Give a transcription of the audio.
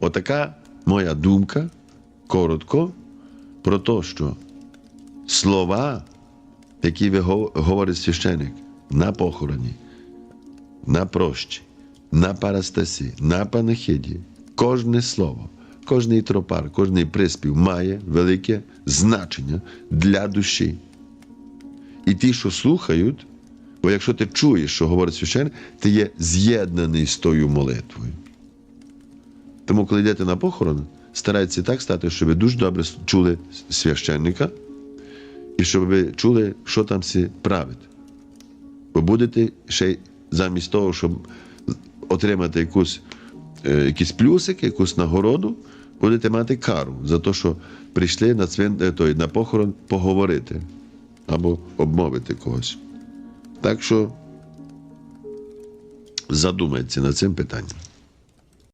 Отака моя думка коротко про те, що слова, які говорить священик на похороні, на прощі, на парастасі, на панахиді, кожне слово, кожний тропар, кожний приспів має велике значення для душі. І ті, що слухають, бо якщо ти чуєш, що говорить священник, ти є з'єднаний з тою молитвою. Тому, коли йдете на похорон, старайтеся так стати, щоб ви дуже добре чули священника і щоб ви чули, що там всі править. Бо будете ще замість того, щоб отримати якусь, е, якісь плюсики, якусь нагороду, будете мати кару за те, що прийшли на, цвин, е, той, на похорон поговорити або обмовити когось. Так що задумайтеся над цим питанням.